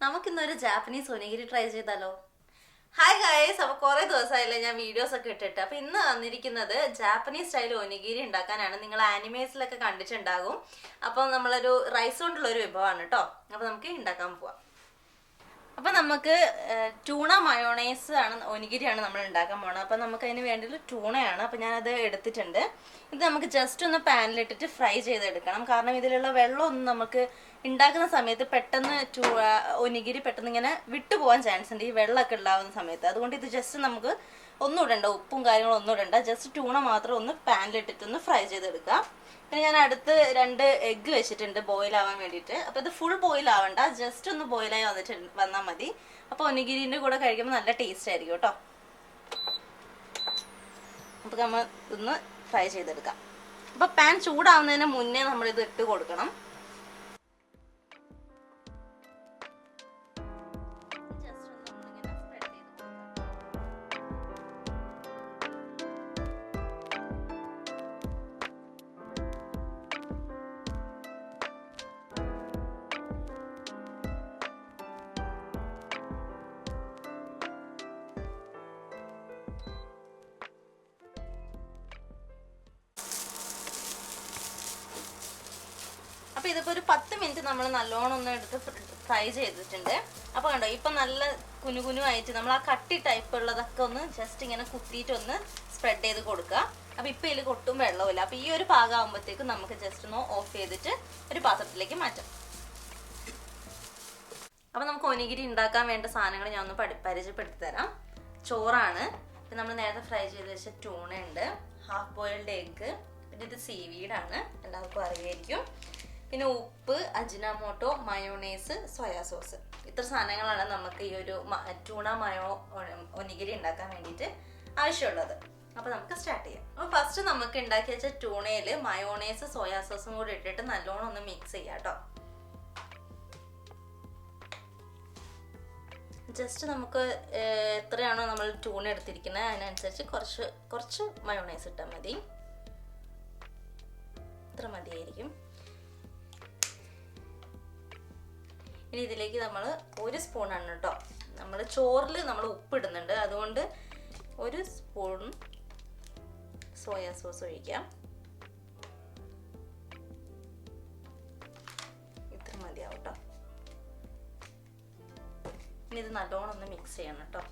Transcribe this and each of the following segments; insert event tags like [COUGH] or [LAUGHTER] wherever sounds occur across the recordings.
നമുക്കിന്നൊരു Japanese onigiri try ചെയ്താലോ? Hi guys അപ്പോൾ കുറേ ദിവസമായില്ലേ ഞാൻ വീഡിയോസ് ഒക്കെ ഇട്ടിട്ട്. അപ്പോൾ ഇന്ന് വന്നിരിക്കുന്നത് ജാപ്പനീസ് സ്റ്റൈൽ ഒനിഗിരി ഉണ്ടാക്കാനാണ്. നിങ്ങൾ ആനിമേസിലൊക്കെ കണ്ടിട്ടുണ്ടാകും. അപ്പോൾ നമ്മളൊരു റൈസ് കൊണ്ടുള്ള ഒരു വിഭവമാണ് കേട്ടോ അപ്പോൾ നമുക്ക് ഉണ്ടാക്കാൻ പോവാം. അപ്പോൾ നമുക്ക് ടൂണ മയോണൈസ് ആണ് ഒനിഗിരിയാണ് നമ്മൾ ഉണ്ടാക്കാൻ പോണത്. അപ്പൊ നമുക്ക് അതിന് വേണ്ടിയുള്ള ടൂണയാണ് അപ്പൊ ഞാനത് എടുത്തിട്ടുണ്ട്. ഇത് നമുക്ക് ജസ്റ്റ് ഒന്ന് പാനിലിട്ടിട്ട് ഫ്രൈ ചെയ്തെടുക്കണം. കാരണം ഇതിലുള്ള വെള്ളമൊന്നും നമുക്ക് ഉണ്ടാക്കുന്ന സമയത്ത് പെട്ടെന്ന് ടൂ ഒനിഗിരി പെട്ടെന്ന് ഇങ്ങനെ വിട്ടുപോകാൻ ചാൻസ് ഉണ്ട്. ഈ വെള്ളമൊക്കെ ഉണ്ടാവുന്ന സമയത്ത്. അതുകൊണ്ട് ഇത് ജസ്റ്റ് നമുക്ക് ഒന്നും ഇടണ്ട ഉപ്പും കാര്യങ്ങളും ഒന്നും ഇടണ്ട ജസ്റ്റ് ടൂണ മാത്രം ഒന്ന് പാനിലിട്ടിട്ട് ഒന്ന് ഫ്രൈ ചെയ്തെടുക്കാം. പിന്നെ ഞാൻ അടുത്ത് രണ്ട് എഗ്ഗ് വെച്ചിട്ടുണ്ട് ബോയിൽ ആവാൻ വേണ്ടിയിട്ട്. അപ്പോൾ ഇത് ഫുൾ ബോയിൽ ആവണ്ട. ജസ്റ്റ് ഒന്ന് ബോയിലായി വന്നിട്ട് വന്നാൽ മതി. അപ്പോൾ ഒനിഗിരിന്റെ കൂടെ കഴിക്കുമ്പോൾ നല്ല ടേസ്റ്റ് ആയിരിക്കും കേട്ടോ. അപ്പോൾ നമ്മൾ ഒന്ന് ഫ്രൈ ചെയ്തെടുക്കാം. അപ്പോൾ പാൻ ചൂടാവുന്നതിന് മുന്നേ നമ്മൾ ഇത് ഇട്ട് കൊടുക്കണം. ഇതിപ്പോ ഒരു പത്ത് മിനിറ്റ് നമ്മൾ നല്ലോണം ഒന്ന് എടുത്ത് ഫ്രൈ ചെയ്തിട്ടുണ്ട്. അപ്പൊ കണ്ടോ ഇപ്പൊ നല്ല കുനു ആയിട്ട് നമ്മൾ ആ കട്ടി ടൈപ്പ് ഉള്ളതൊക്കെ ഒന്ന് ജസ്റ്റ് ഇങ്ങനെ കുത്തിയിട്ട് ഒന്ന് സ്പ്രെഡ് ചെയ്ത് കൊടുക്കുക. അപ്പൊ ഇപ്പൊ ഇതിൽ കൊട്ടും വെള്ളമില്ല അപ്പൊ ഈ ഒരു പാകം ആകുമ്പോഴത്തേക്കും നമുക്ക് ജസ്റ്റ് ഒന്ന് ഓഫ് ചെയ്തിട്ട് ഒരു പാത്രത്തിലേക്ക് മാറ്റാം. അപ്പൊ നമുക്ക് ഒനിഗിരി ഉണ്ടാക്കാൻ വേണ്ട സാധനങ്ങൾ ഞാൻ ഒന്ന് പരിചയപ്പെടുത്തി തരാം ചോറാണ്. പിന്നെ നമ്മൾ നേരത്തെ ഫ്രൈ ചെയ്ത് വെച്ച ട്യൂണ ഉണ്ട്. ഹാഫ് ബോയിൽഡ് എഗ്ഗ് പിന്നെ ഇത് സീവീഡാണ് എല്ലാവർക്കും അറിയായിരിക്കും. പിന്നെ ഉപ്പ് അജിനാമോട്ടോ മയോണൈസ് സോയാ സോസ്. ഇത്ര സാധനങ്ങളാണ് നമുക്ക് ഈ ഒരു ട്യൂണ മയോ ഒനിഗിരി ഉണ്ടാക്കാൻ വേണ്ടിയിട്ട് ആവശ്യമുള്ളത്. അപ്പോൾ നമുക്ക് സ്റ്റാർട്ട് ചെയ്യാം. അപ്പോൾ ഫസ്റ്റ് നമുക്ക് ഉണ്ടാക്കി വെച്ച ട്യൂണയിൽ മയോണൈസ് സോയാ സോസും കൂടി ഇട്ടിട്ട് നല്ലോണം ഒന്ന് മിക്സ് ചെയ്യാം കേട്ടോ. ജസ്റ്റ് നമുക്ക് എത്രയാണോ നമ്മൾ ട്യൂൺ എടുത്തിരിക്കുന്നത് അതിനനുസരിച്ച് കുറച്ച് കുറച്ച് മയോണൈസ് ഇട്ടാൽ മതി. ഇത്ര മതിയായിരിക്കും. ഇനി ഇതിലേക്ക് നമ്മൾ ഒരു സ്പൂണാണ് കേട്ടോ. നമ്മൾ ചോറിൽ നമ്മൾ ഉപ്പിടുന്നുണ്ട്. അതുകൊണ്ട് ഒരു സ്പൂൺ സോയാ സോസ് ഒഴിക്കാം. ഇത്ര മതിയാവും കേട്ടോ. ഇനി ഇത് നല്ലോണം ഒന്ന് മിക്സ് ചെയ്യണം കേട്ടോ.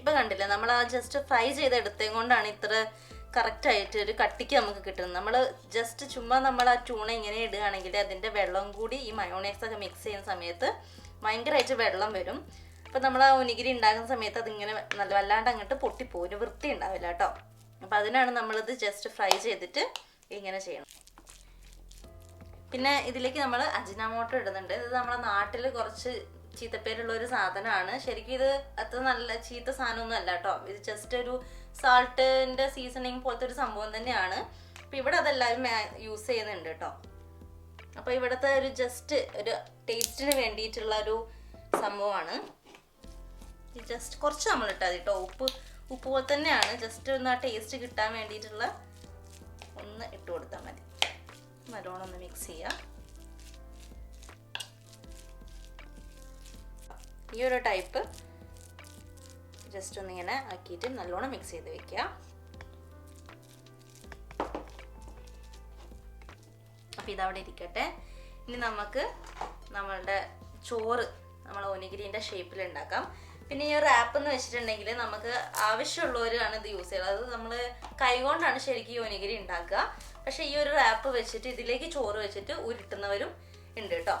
ഇപ്പൊ കണ്ടില്ലേ നമ്മൾ ആ ജസ്റ്റ് ഫ്രൈ ചെയ്തെടുത്തതും കൊണ്ടാണ് ഇത്ര കറക്റ്റ് ആയിട്ട് ഒരു കട്ടിക്ക് നമുക്ക് കിട്ടുന്നത്. നമ്മൾ ജസ്റ്റ് ചുമ്മാ നമ്മൾ ആ ട്യൂണ ഇങ്ങനെ ഇടുകയാണെങ്കിൽ അതിന്റെ വെള്ളം കൂടി ഈ മയോണൈസ് ഒക്കെ മിക്സ് ചെയ്യുന്ന സമയത്ത് ഭയങ്കരമായിട്ട് വെള്ളം വരും. അപ്പൊ നമ്മൾ ആ ഉനിഗിരി ഉണ്ടാക്കുന്ന സമയത്ത് അതിങ്ങനെ നല്ല വല്ലാണ്ട് അങ്ങോട്ട് പൊട്ടിപ്പോവും. ഒരു വൃത്തി ഉണ്ടാവില്ല കേട്ടോ. അപ്പൊ അതിനാണ് നമ്മളിത് ജസ്റ്റ് ഫ്രൈ ചെയ്തിട്ട് ഇങ്ങനെ ചെയ്യണം. പിന്നെ ഇതിലേക്ക് നമ്മൾ അജിനാമോട്ടോ ഇടുന്നുണ്ട്. ഇത് നമ്മളെ നാട്ടിൽ കുറച്ച് ചീത്തപ്പേരുള്ള ഒരു സാധനമാണ് ശരിക്കും ഇത് അത്ര നല്ല ചീത്ത സാധനമൊന്നും അല്ല കേട്ടോ ഇത് ജസ്റ്റ് ഒരു സാൾട്ടിന്റെ സീസണിങ് പോലത്തെ ഒരു സംഭവം തന്നെയാണ്. അപ്പൊ ഇവിടെ അതെല്ലാവരും യൂസ് ചെയ്യുന്നുണ്ട് കേട്ടോ അപ്പൊ ഇവിടുത്തെ ഒരു ജസ്റ്റ് ഒരു ടേസ്റ്റിന് വേണ്ടിയിട്ടുള്ള ഒരു സംഭവമാണ്. ജസ്റ്റ് കുറച്ച് നമ്മൾ ഇട്ടാൽ കേട്ടോ ഉപ്പ് ഉപ്പ് പോലെ തന്നെയാണ്. ജസ്റ്റ് ഒന്ന് ആ ടേസ്റ്റ് കിട്ടാൻ വേണ്ടിയിട്ടുള്ള ഒന്ന് ഇട്ട് കൊടുത്താൽ മതി. നല്ലോണം ഒന്ന് മിക്സ് ചെയ്യാം. ഈ ഒരു ടൈപ്പ് ജസ്റ്റ് ഒന്നിങ്ങനെ ആക്കിയിട്ട് നല്ലോണം മിക്സ് ചെയ്ത് വെക്കുക. അപ്പോൾ ഇതവിടെ ഇരിക്കട്ടെ. ഇനി നമുക്ക് നമ്മളുടെ ചോറ് നമ്മൾ ഒനിഗിരിന്റെ ഷേപ്പിൽ ഉണ്ടാക്കാം. പിന്നെ ഈ റാപ്പ് എന്ന് വെച്ചിട്ടുണ്ടെങ്കിൽ നമുക്ക് ആവശ്യമുള്ളവരാണ് ഇത് യൂസ് ചെയ്യുന്നത്. അത് നമ്മൾ കൈകൊണ്ടാണ് ശരിക്കും ഈ ഒനിഗിരി ഉണ്ടാക്കുക. പക്ഷേ ഈ ഒരു റാപ്പ് വെച്ചിട്ട് ഇതിലേക്ക് ചോറ് വെച്ചിട്ട് ഉരുട്ടുന്നവരും ഉണ്ട് കേട്ടോ.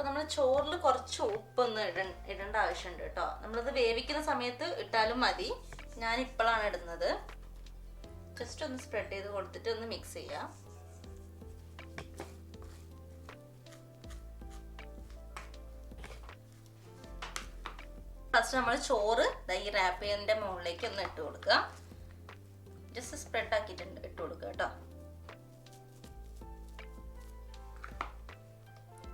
അപ്പൊ നമ്മൾ ചോറിൽ കുറച്ച് ഉപ്പൊന്ന് ഇട ഇടേണ്ട ആവശ്യമുണ്ട് കേട്ടോ നമ്മളത് വേവിക്കുന്ന സമയത്ത് ഇട്ടാലും മതി. ഞാൻ ഇപ്പോഴാണ് ഇടുന്നത്. ജസ്റ്റ് ഒന്ന് സ്പ്രെഡ് ചെയ്ത് കൊടുത്തിട്ട് ഒന്ന് മിക്സ് ചെയ്യാം. ഫസ്റ്റ് നമ്മൾ ചോറ് ഈ റാപ്പ് റാപ്പിന്റെ മുകളിലേക്ക് ഒന്ന് ഇട്ട് കൊടുക്കുക ജസ്റ്റ് സ്പ്രെഡ് ആക്കിയിട്ടുണ്ട് ഇട്ട് കൊടുക്കുക കേട്ടോ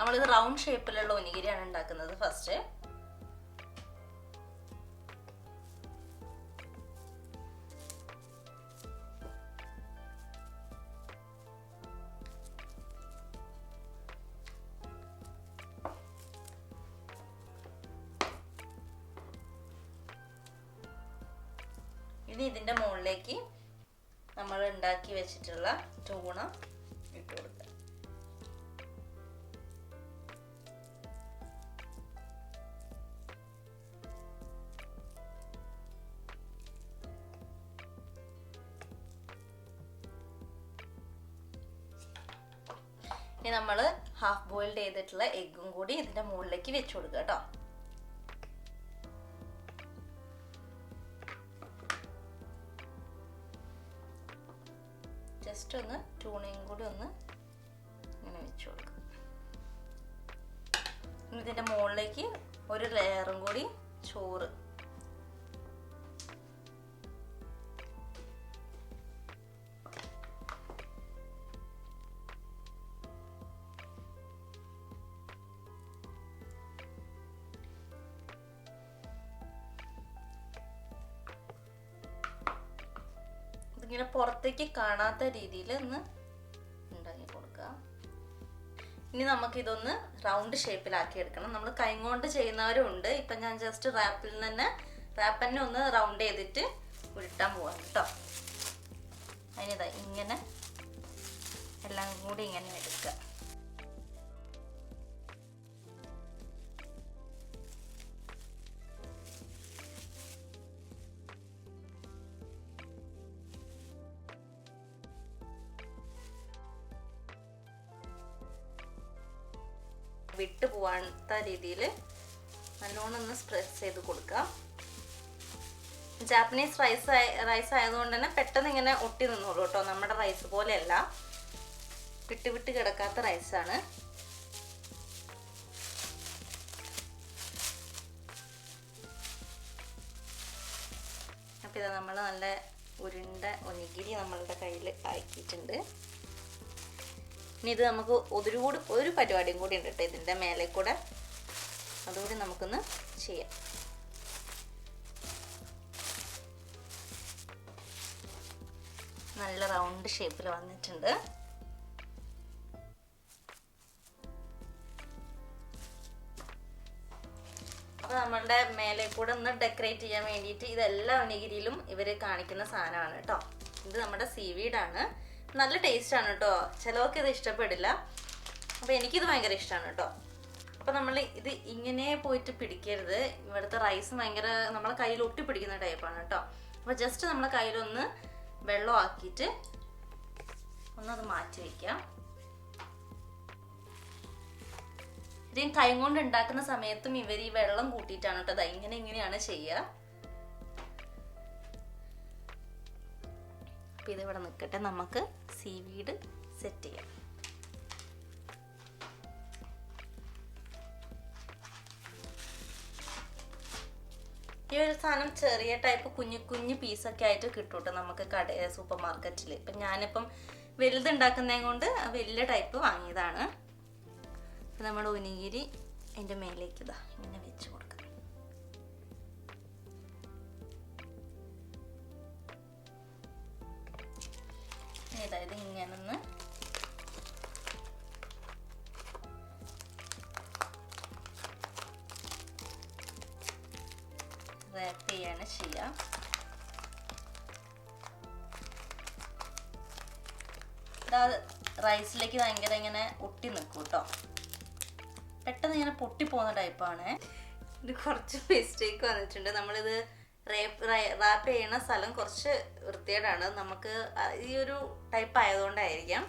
നമ്മളിത് റൗണ്ട് ഷേപ്പിലുള്ള ഒനിഗിരിയാണ് ഉണ്ടാക്കുന്നത് ഫസ്റ്റ് ഇനി ഇതിന്റെ മുകളിലേക്ക് നമ്മൾ ഉണ്ടാക്കി വെച്ചിട്ടുള്ള ടൂണ ഇനി നമ്മൾ ഹാഫ് ബോയിൽഡ് ചെയ്തിട്ടുള്ള എഗ്ഗും കൂടി ഇതിന്റെ മുകളിലേക്ക് വെച്ച് കൊടുക്കുക കേട്ടോ ജസ്റ്റ് ഒന്ന് ടൂണയും കൂടി ഒന്ന് ഇങ്ങനെ വെച്ച് കൊടുക്കുക. ഇതിന്റെ മുകളിലേക്ക് ഒരു ലെയറും കൂടി ചോറ് ഇതിങ്ങനെ പുറത്തേക്ക് കാണാത്ത രീതിയിൽ ഒന്ന് ഉണ്ടാക്കി കൊടുക്കുക. ഇനി നമുക്കിതൊന്ന് റൗണ്ട് ഷേപ്പിലാക്കി എടുക്കണം. നമ്മൾ കൈകൊണ്ട് ചെയ്യുന്നവരും ഉണ്ട്. ഇപ്പം ഞാൻ ജസ്റ്റ് റാപ്പിൽ തന്നെ റാപ്പ് തന്നെ ഒന്ന് റൗണ്ട് ചെയ്തിട്ട് ഉരുട്ടാൻ പോവാം കേട്ടോ. അതിനിതാ ഇങ്ങനെ എല്ലാം കൂടി ഇങ്ങനെ എടുക്കുക. വിട്ടു പോവാത്ത രീതിയിൽ നല്ലോണം ഒന്ന് സ്പ്രെസ് ചെയ്ത് കൊടുക്കാം. ജാപ്പനീസ് റൈസ് റൈസ് ആയതുകൊണ്ട് തന്നെ പെട്ടെന്ന് ഇങ്ങനെ ഒട്ടി നിന്നോളൂ കേട്ടോ. നമ്മുടെ റൈസ് പോലെയല്ല. വിട്ട് വിട്ട് കിടക്കാത്ത റൈസാണ് അപ്പം ഇത് നമ്മൾ നല്ല ഉരുണ്ട ഒനിഗിരി നമ്മളുടെ കയ്യിൽ ആക്കിയിട്ടുണ്ട്. ഇനി ഇത് നമുക്ക് ഒരു കൂടി ഒരു പരിപാടിയും കൂടി ഉണ്ട് കേട്ടോ ഇതിന്റെ മേലെ കൂടെ. അതുകൂടി നമുക്കൊന്ന് ചെയ്യാം. നല്ല റൗണ്ട് ഷേപ്പിൽ വന്നിട്ടുണ്ട്. അപ്പോൾ നമ്മളുടെ മേലെ കൂടെ ഒന്ന് ഡെക്കറേറ്റ് ചെയ്യാൻ വേണ്ടിയിട്ട് ഇതെല്ലാ ഉണിഗിരിയിലും ഇവർ കാണിക്കുന്ന സാധനമാണ് കേട്ടോ. ഇത് നമ്മുടെ സീവീഡാണ് നല്ല ടേസ്റ്റ് ആണ് കേട്ടോ. ചിലവർക്ക് ഇത് ഇഷ്ടപ്പെടില്ല. അപ്പോൾ എനിക്കിത് ഭയങ്കര ഇഷ്ടമാണ് കേട്ടോ. അപ്പോൾ നമ്മൾ ഇത് ഇങ്ങനെ പോയിട്ട് പിടിക്കരുത്. ഇവിടുത്തെ റൈസ് ഭയങ്കര നമ്മളെ കയ്യിൽ ഒട്ടി പിടിക്കുന്ന ടൈപ്പാണ് കേട്ടോ. അപ്പോൾ ജസ്റ്റ് നമ്മളെ കയ്യിലൊന്ന് വെള്ളമാക്കിയിട്ട് ഒന്നത് മാറ്റി വയ്ക്കാം ഇതിന് കൈ കൊണ്ട് ഉണ്ടാക്കുന്ന സമയത്തും ഇവർ ഈ വെള്ളം കൂട്ടിയിട്ടാണ് കേട്ടോ. ഇങ്ങനെ ഇങ്ങനെയാണ് ചെയ്യുക. അപ്പം ഇതിവിടെ നിൽക്കട്ടെ. നമുക്ക് സീവീഡ് സെറ്റ് ചെയ്യാം. ഈ ഒരു സാധനം ചെറിയ ടൈപ്പ് കുഞ്ഞു കുഞ്ഞു പീസൊക്കെ ആയിട്ട് കിട്ടും കേട്ടോ നമുക്ക് കട സൂപ്പർ മാർക്കറ്റിൽ ഇപ്പം ഞാനിപ്പം വലുതുണ്ടാക്കുന്നതും കൊണ്ട് വലിയ ടൈപ്പ് വാങ്ങിയതാണ്. നമ്മുടെ ഉനിഗിരി അതിന്റെ മേലേക്ക് ഇതാ ഇങ്ങനെ വെച്ച് കൊടുക്കാം. അതായത് ഇങ്ങനൊന്ന്. റാപ്പ് ചെയ്യാണ് ചെയ്യാം. റൈസിലേക്ക് ഭയങ്കര ഇങ്ങനെ ഒട്ടി നിൽക്കും കേട്ടോ പെട്ടെന്ന് ഇങ്ങനെ പൊട്ടിപ്പോകുന്ന ടൈപ്പാണ് ഇത് കുറച്ച് [LAUGHS] മിസ്റ്റേക്ക് വന്നിട്ടുണ്ട്. നമ്മളിത് റേപ്പ് റാപ്പ് ചെയ്യണ സ്ഥലം കുറച്ച് വൃത്തികേടാണ്. നമുക്ക് ഈ ഒരു ടൈപ്പ് ആയതുകൊണ്ടായിരിക്കാം.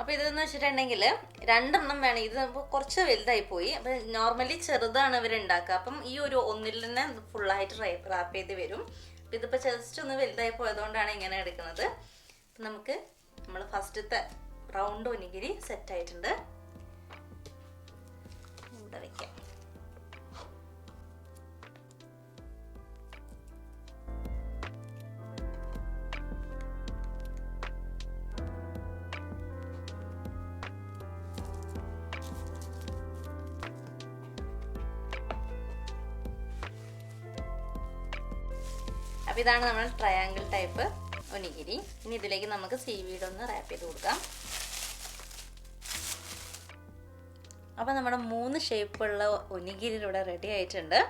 അപ്പൊ ഇതെന്ന് വെച്ചിട്ടുണ്ടെങ്കിൽ രണ്ടെണ്ണം വേണം. ഇത് കുറച്ച് വലുതായി പോയി അപ്പൊ നോർമലി ചെറുതാണ് ഇവർ ഉണ്ടാക്കുക. അപ്പം ഈ ഒരു ഒന്നിൽ തന്നെ ഫുള്ളായിട്ട് റാപ്പ് ചെയ്ത് വരും. അപ്പൊ ഇതിപ്പോ ജസ്റ്റ് ഒന്ന് വലുതായി പോയതുകൊണ്ടാണ് ഇങ്ങനെ എടുക്കുന്നത്. നമുക്ക് നമ്മൾ ഫസ്റ്റത്തെ റൗണ്ട് ഒനിഗിരി സെറ്റ് ആയിട്ടുണ്ട്. ഇവിടെ വെക്കാം. അപ്പോൾ ഇതാണ് നമ്മൾ ട്രയാങ്കിൾ ടൈപ്പ് ഒനിഗിരി ഇനി ഇതിലേക്ക് നമുക്ക് സീ വീഡ് ഒന്ന് റാപ്പ് ചെയ്ത് കൊടുക്കാം. അപ്പോൾ നമ്മുടെ മൂന്ന് ഷേപ്പുള്ള ഒനിഗിരി ഇവിടെ റെഡി ആയിട്ടുണ്ട്.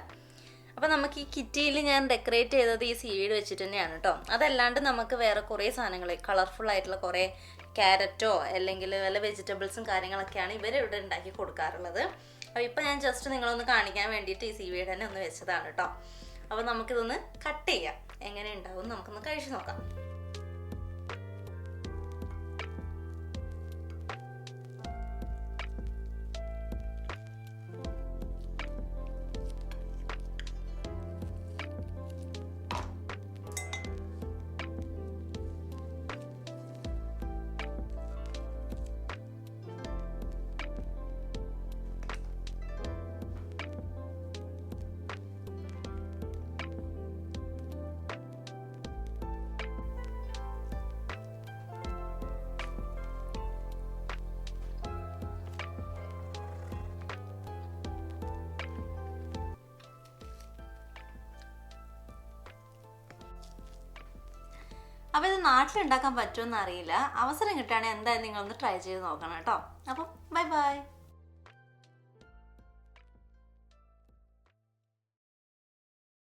അപ്പോൾ നമുക്ക് ഈ കിറ്റിയിൽ ഞാൻ ഡെക്കറേറ്റ് ചെയ്തത് ഈ സീവീഡ് വെച്ചിട്ട് തന്നെയാണ് കേട്ടോ അതല്ലാണ്ട് നമുക്ക് വേറെ കുറേ സാധനങ്ങൾ കളർഫുൾ ആയിട്ടുള്ള കുറേ ക്യാരറ്റോ അല്ലെങ്കിൽ വല്ല വെജിറ്റബിൾസും കാര്യങ്ങളൊക്കെയാണ് ഇവർ ഇവിടെ ഉണ്ടാക്കി കൊടുക്കാറുള്ളത്. അപ്പോൾ ഇപ്പോൾ ഞാൻ ജസ്റ്റ് നിങ്ങളൊന്ന് കാണിക്കാൻ വേണ്ടിയിട്ട് ഈ സീവീഡ് തന്നെ ഒന്ന് വെച്ചതാണ് കേട്ടോ അപ്പോൾ നമുക്കിതൊന്ന് കട്ട് ചെയ്യാം. എങ്ങനെ ഉണ്ടാവും നമുക്കൊന്ന് കഴിച്ചു നോക്കാം. അപ്പോൾ ഇത് നാട്ടിലുണ്ടാക്കാൻ പറ്റുമെന്ന് അറിയില്ല. അവസരം കിട്ടുകയാണെങ്കിൽ എന്തായാലും നിങ്ങളൊന്ന് ട്രൈ ചെയ്ത് നോക്കണം കേട്ടോ. അപ്പം ബൈ ബൈ